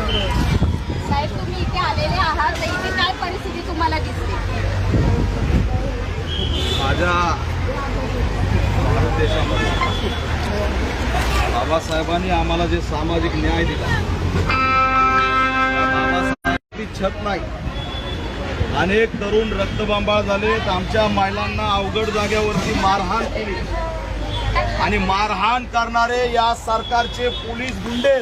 साहेब तुम्ही इथे आलेले आहात तर इथे काय परिस्थिती तुम्हाला दिसते? माझ्या भारत देशामध्ये बाबासाहेबांनी आम्हाला जे सामाजिक न्याय दिला त्या बाबासाहेबांची छत नाही. अनेक तरुण रक्तबांबाळ झालेत आमच्या महिलांना अवघड जाग्यावरती मारहाण केली. आणि मारहाण करणारे या सरकारचे पोलीस गुंडे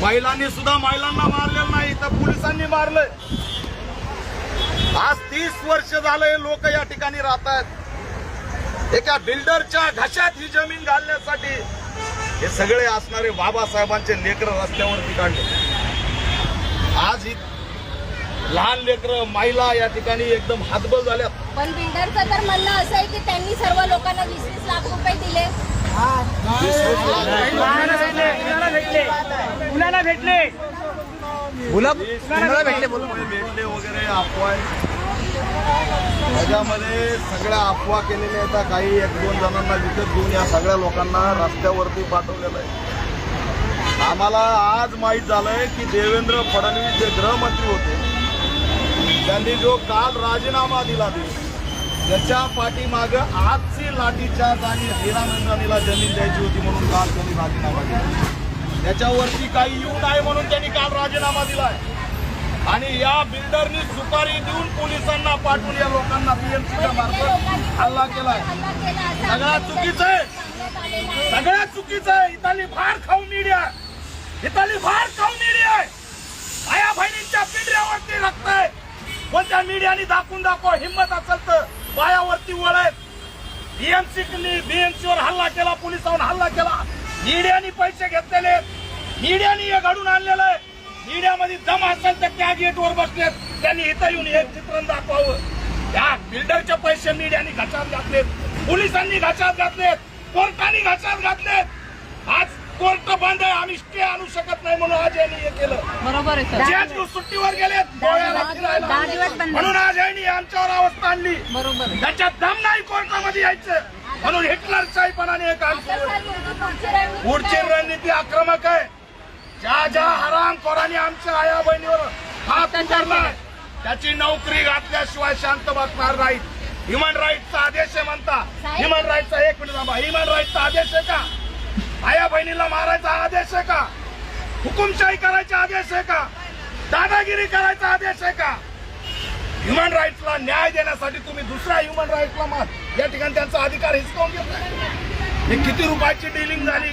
महिलांनी सुद्धा महिलांना मारलेलं नाही तर पोलिसांनी मारलंय. आज तीस वर्ष झालंय लोक या ठिकाणी राहतात एका बिल्डरच्या घशात ही जमीन घालण्यासाठी हे सगळे असणारे बाबासाहेबांचे लेकर रस्त्यावरती काढले. आज ही लहान लेकर महिला या ठिकाणी एकदम हातबल झाल्यात पण बिल्डरचं तर म्हणणं असं आहे की त्यांनी सर्व लोकांना वीस वीस लाख रुपये दिले. भेटले. भेटले भेटले वगैरे अफवा आहे. त्याच्यामध्ये सगळ्या अफवा केलेल्या आहेत. काही एक दोन जणांना विकत घेऊन या सगळ्या लोकांना रस्त्यावरती पाठवलेलं आहे. आम्हाला आज माहीत झालंय की देवेंद्र फडणवीस जे गृहमंत्री होते त्यांनी जो काल राजीनामा दिला दिला त्याच्या पाठीमाग आजची लाठीचार्ज आणि हिरानंदानीला जमीन द्यायची होती म्हणून काल त्यांनी राजीनामा दिला. त्याच्यावरती काही येऊ नये म्हणून त्यांनी काल राजीनामा दिलाय. आणि या बिल्डरनी सुपारी देऊन पोलिसांना पाठवून या लोकांना पीएमसीच्या मार्फत हल्ला केलाय. हल्ला केला चुकीचं आहे. सगळ्या सगळ्यात चुकीचं आहे. इथली फार खाऊ मीडिया इथली फार खाऊ मीडिया आहे आया बहिणींच्या पिंढऱ्यावरती रक्त आहे या मीडियाने दाखवून दाखव हिंमत असेल तर. पायावरती वळत बीएमसी बीएमसी वर हल्ला केला पोलिसावर हल्ला केला. मीडियाने पैसे घेतलेले मीडियाने हे घडून आणलेलं आहे. मीडियामध्ये दम असेल तर त्या गेटवर बसलेत त्यांनी इथं येऊन हे चित्रण दाखवावं. त्या बिल्डरचे पैसे मीडियाने घाच्यात घातलेत. पोलिसांनी घाच्यात घातलेत. कोर्टाने घाच्यात घातलेत. आज कोर्ट बंद आहे आम्ही स्टे आणू शकत नाही म्हणून आज यांनी हे केलं. बरोबर आहे सर. जे सुट्टीवर बंद. म्हणून आज यांनी आमच्यावर अवस्था आणली बरोबर आहे. त्याच्यात दम नाही कोर्टामध्ये यायचं. म्हणून हिटलरशाहीपणाने हे काम केलं. पुढची रणनीती आक्रमक आहे. ज्या ज्या हरामखोरांनी आमच्या आया बहिणीवर हात उचललाय त्याची नोकरी घातल्याशिवाय शांत बसणार नाहीत. ह्युमन राईटचा आदेश आहे म्हणता. ह्युमन राईटचा एक मिनिट थांबा. ह्युमन राईटचा आदेश आहे का? आया बहिणीला मारायचा आदेश आहे का? हुकुमशाही करायचा आदेश आहे का? दादागिरी करायचा आदेश आहे का? ह्युमन राईट्सला न्याय देण्यासाठी तुम्ही दुसऱ्या ह्युमन राईट्सला मार. या ठिकाणी त्यांचा अधिकार हिसकावून घेतलाय हे किती रुपयाची डिलिंग झाली?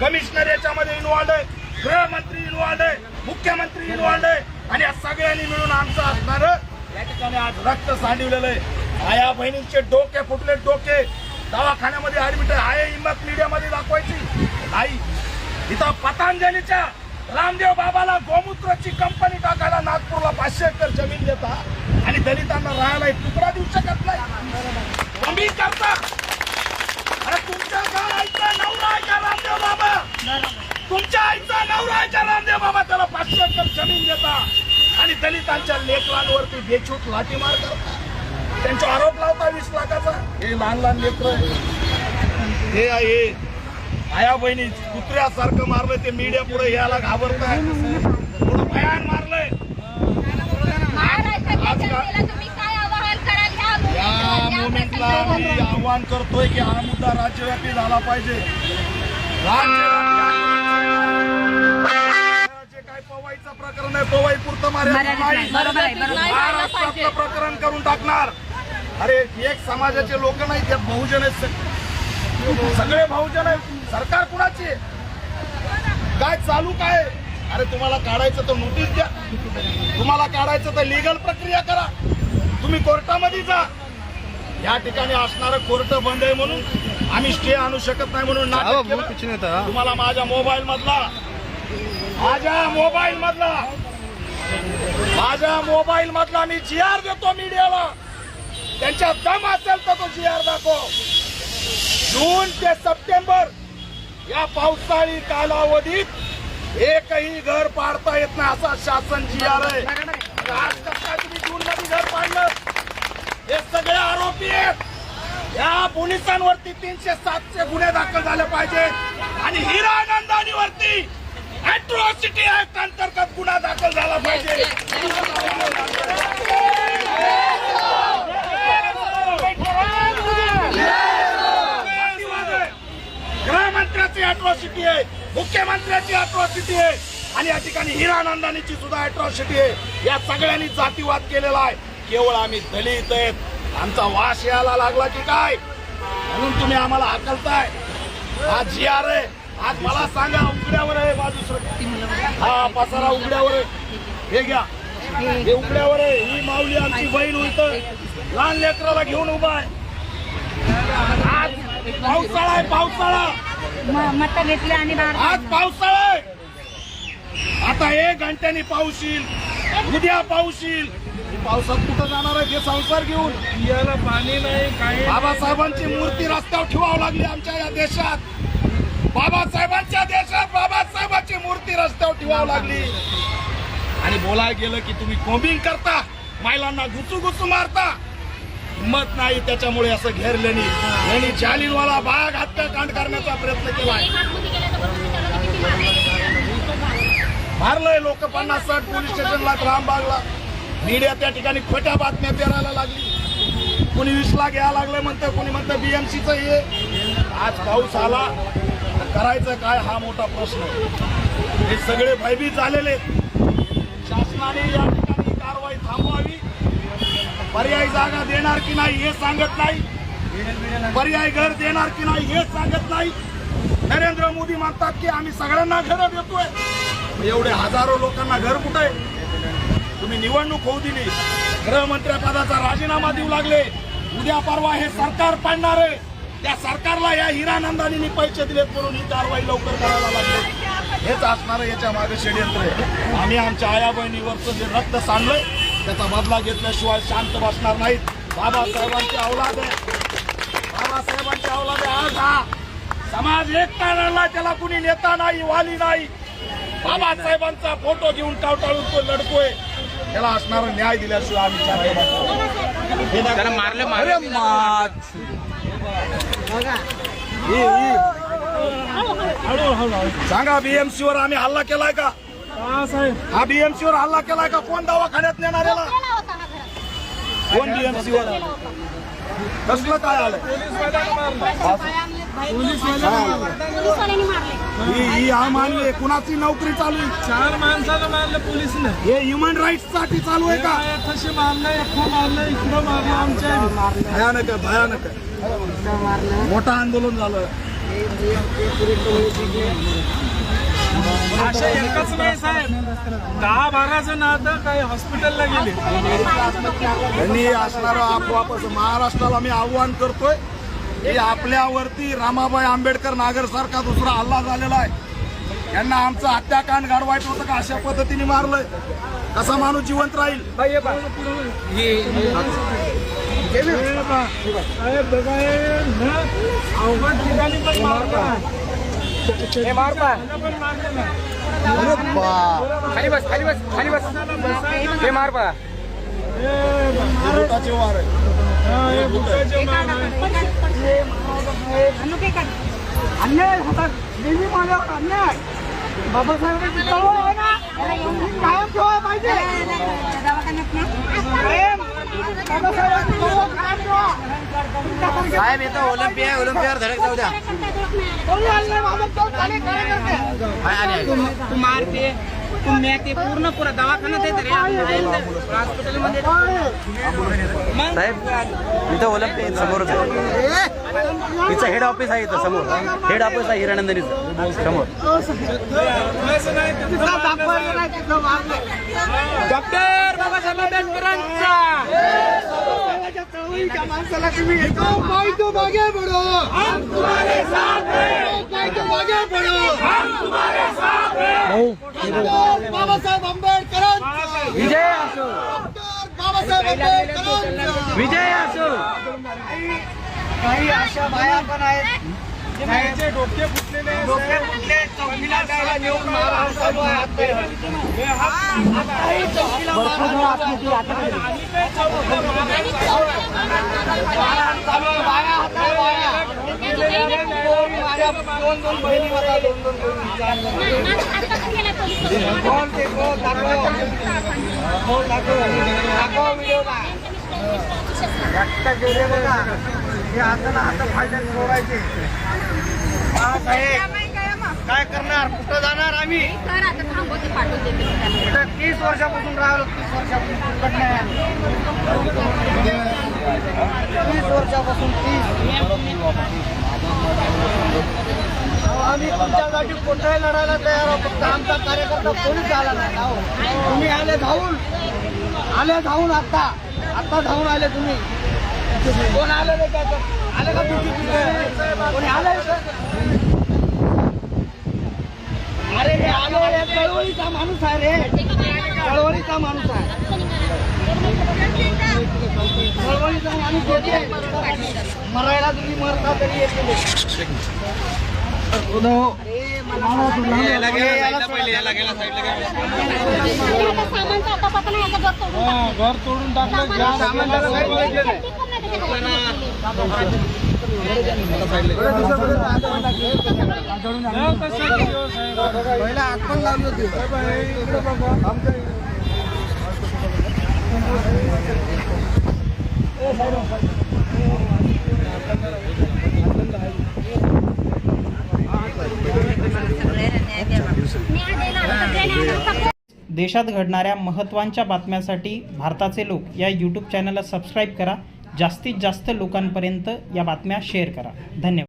कमिशनर याच्यामध्ये इन्व्हॉल्ड आहे. गृहमंत्री इन्व्हॉल्ड आहे. मुख्यमंत्री इन्व्हॉल्ड आहे. आणि या सगळ्यांनी मिळून आमचं असणार या ठिकाणी आज रक्त सांडवलेलं आहे. आया बहिणींचे डोके फुटले डोके. दवाखान्यामध्ये ऍडमिट आहे हिंमत मीडियामध्ये दाखवायची. नाही इथं पतंजलीच्या रामदेव बाबाला गोमूत्राची कंपनी टाकायला नागपूरला पाचशे एकर जमीन देता आणि दलितांना राहायला तुकडा देऊ शकत नाही. कमी करता. अरे तुमच्या काय आईचा नवरा आहे का रामदेव बाबा? तुमच्या आईचा नवरा आहे का रामदेव बाबा? त्याला पाचशे एकर जमीन देता आणि दलितांच्या लेकरांवरती बेछूट लाठीमार करता. त्यांचा आरोप लावता वीस लाखाचा? हे लहान लहान लेकर हे आहे आया बहिणी कुत्र्यासारखं मारलंय ते मीडिया पुढे यायला घाबरताय. थोडं भयान मारलंय. महाराष्ट्रातल्या आज का- जनतेला तुम्ही काय आवाहन कराल? ह्या या movement ला, मुवमेंटला या आम्ही प्रसंगावर? आव्हान करतोय की हा मुद्दा राज्यव्यापी झाला पाहिजे. राज्यव्यापी जे काय पवाईचं प्रकरण आहे? पवाई पुरतं आहे आहे. महाराष्ट्रातलं प्रकरण करून टाकणार. अरे एक समाजाचे लोक नाही ते बहुजन आहेत सग- सगळे बहुजन आहेत. सरकार कुणाची? काय चालू काय अरे तुम्हाला काढायचं तर नोटीस द्या. तुम्हाला काढायचं तर लिगल प्रक्रिया करा. तुम्ही कोर्टामध्ये जा. या ठिकाणी असणारं कोर्ट बंद आहे म्हणून आम्ही स्टे आणू शकत नाही म्हणून. तुम्हाला माझ्या मोबाईल मधला. माझ्या मोबाईल मधला. माझ्या मोबाईल मधला मी जी आर देतो मीडियाला त्यांच्या दम असेल तर तो जी आर दाखव. जून ते सप्टेंबर या पावसाळी कालावधीत एकही घर पाडता येत नाही असा शासन जी आर आहे. आज कसं तुम्ही जून मध्ये घर पाडलं. हे सगळे आरोपी आहेत. या पोलिसांवरती तीनशे सातशे गुन्हे दाखल झाले पाहिजेत आणि हिरा नंदानीवरती अॅट्रॉसिटी ऍक्ट अंतर्गत गुन्हा दाखल झाला पाहिजे गृहमंत्र्याची अॅट्रॉसिटी आहे मुख्यमंत्र्याची अॅट्रॉसिटी आहे. आणि या ठिकाणी हिरानंदानीची सुद्धा अॅट्रॉसिटी आहे. या सगळ्यांनी जातीवाद केलेला आहे. केवळ आम्ही दलित आहेत. आमचा वास यायला लागला की काय? म्हणून तुम्ही आम्हाला हाकलताय. हा जी आर आहे. आज मला सांगा उघड्यावर आहे बाजू हा पसारा उघड्यावर आहे. हे घ्या. हे उघड्यावर आहे. ही माऊली आमची बहीण होत लहान लेकराला घेऊन उभा आहे. आज पावसाळा आहे पावसाळा. मत घेतले आणि आज पावसाळा आहे. आता एक घंट्यानी पाऊस येईल उद्या पाऊस येईल ही पावसात कुठं जाणार आहे हे संसार घेऊन? याला पाणी नाही काही बाबासाहेबांची मूर्ती रस्त्यावर ठेवावं लागली आमच्या या देशात. बाबासाहेबांच्या देशात बाबासाहेबांची मूर्ती रस्त्यावर ठेवावं लागली. आणि बोलायला गेलं की तुम्ही कोबिंग करता महिलांना घुसू घुसू मारता. मत नाही त्याच्यामुळे असं घेरल्याने यांनी जालिनवाला बाग हत्याकांड करण्याचा प्रयत्न केला मारलंय लोक पन्नास साठ पोलीस स्टेशनला रामबागला मीडिया त्या ठिकाणी खोट्या बातम्या पेरायला लागली. कुणी विसला घ्यायला लागलं म्हणतं कोणी म्हणतं बीएमसीचं हे. आज पाऊस आला. करायचं काय हा मोठा प्रश्न हे सगळे भयभीत झालेले शासनाने या पर्यायी जागा देणार की नाही हे सांगत नाही. पर्याय घर देणार की नाही हे सांगत नाही. नरेंद्र मोदी म्हणतात की आम्ही सगळ्यांना घरं देतोय. एवढे हजारो लोकांना घर कुठे? आहे? तुम्ही निवडणूक होऊ दिली. गृहमंत्र्यापदाचा राजीनामा देऊ लागले. उद्या परवा हे सरकार पाडणार आहे. त्या सरकारला या हिरानंदानी पैसे दिलेत म्हणून ही कारवाई लवकर करायला लागली. हेच असणार याच्या मागे षडयंत्र आहे. आम्ही आमच्या आया बहिणीवरचं जे रक्त सांडलंय त्याचा बदला घेतल्याशिवाय शांत बसणार नाहीत. बाबासाहेबांची अवलाद आहे. बाबासाहेबांची अवलाद आहे. आज हा समाज एकटा लढला त्याला कुणी नेता नाही वाली नाही. बाबासाहेबांचा फोटो घेऊन टावटाळून तो लढतोय. त्याला असणारा न्याय दिल्याशिवाय आम्ही शांत मारले सांगा बीएमसी वर आम्ही हल्ला केलाय का? हा साहेब हा बीएमसी वर हल्ला केलाय का? कोण दवाखान्यात नेणार याला? कोण बीएमसी वर? कसलं काय आलं? ही ही आहे. कुणाची नोकरी चालू आहे? चार माणसाला मारलं पोलिसने. हे ह्युमन राईट्ससाठी चालू आहे का? कसे मारलं इकडं मारलं इकडं मारलं आमच्या भयानक आहे भयानक आहे. मोठं आंदोलन झालं. अशा एकच नाही साहेब. दहा बारा जण आता काही हॉस्पिटलला गेले. त्यांनी असणारं आपोआपच महाराष्ट्राला मी आव्हान करतोय की आपल्यावरती रामाबाई आंबेडकर नागर सारखा दुसरा हल्ला झालेला आहे. यांना आमचं हत्याकांड घडवायचं होतं का? अशा पद्धतीने मारलंय. कसा माणूस जिवंत राहील? साहेब बघा न अवघड ठिकाणी पण मारलं. खाली बस खाली बस खाली बस. हे मार पा. बोटाचे वार आहे हा, हे बुटाचे मार आहे. अन्याय होतात नेहमी माझ्यावर अन्याय ती कायम ठेवायला पाहिजे कायम बाबासाहेबांची चळवळ कायम ठेवा तुमच्यासारखे साहेब येतो ओलंपिया ओलंपियावर धडक जाऊ द्या. तू मारते तू मेते पूर्ण पुरा दवाखान्यात येते रे हॉस्पिटलमध्ये. साहेब इथं ओलंपिया समोरच तिचं हेड ऑफिस आहे इथं समोर. हेड ऑफिस आहे हिरानंदनीचं. डॉक्टर बाबासाहेब आंबेडकरांचा. माणसाला तुम्ही तो मागे हैं तो मागे हैं बाबासाहेब आंबेडकरांचा विजय असो. डॉक्टर बाबासाहेब आंबेडकरांचा विजय असो. काही अशा बाया पण आहेत. डोके फुटलेले आहे, डोके. फुटले चौकीला जायला नेऊन मारहाण चालू आहे. आत्ताही. हे हात- दोन बहिणी कोण ते कोण दाखव कोण दाखव दाखव व्हिडिओ का रक्त गेले बघा. हे आता ना आता फायद्यात सोडायचे. हा काय करणार? कुठं जाणार आम्ही? तीस वर्षापासून राहिलो तीस वर्षापासून नाही. तीस वर्षापासून तीस. आम्ही तुमच्यासाठी कुठेही लढायला तयार आहोत फक्त आमचा कार्यकर्ता कोणीच आला नाही. तुम्ही आले धावून. आले धावून आता. आता धावून आले तुम्ही. कोण आले रे काय आले का तुझी कोणी आले अरे हे आलो हे चळवळीचा माणूस आहे रे. चळवळीचा माणूस आहे. चळवळीचा माणूस येते मरायला तुम्ही मरता तरी येते आता सामानचा आता पत्ता नाही, याचा घर तोडून टाकलं. पण लावली होती देशात घडणाऱ्या महत्त्वांच्या बातम्यांसाठी भारताचे लोक या यूट्यूब चॅनलला सबस्क्राईब करा. जास्तीत जास्त लोकांपर्यंत या बातम्या शेअर करा. धन्यवाद.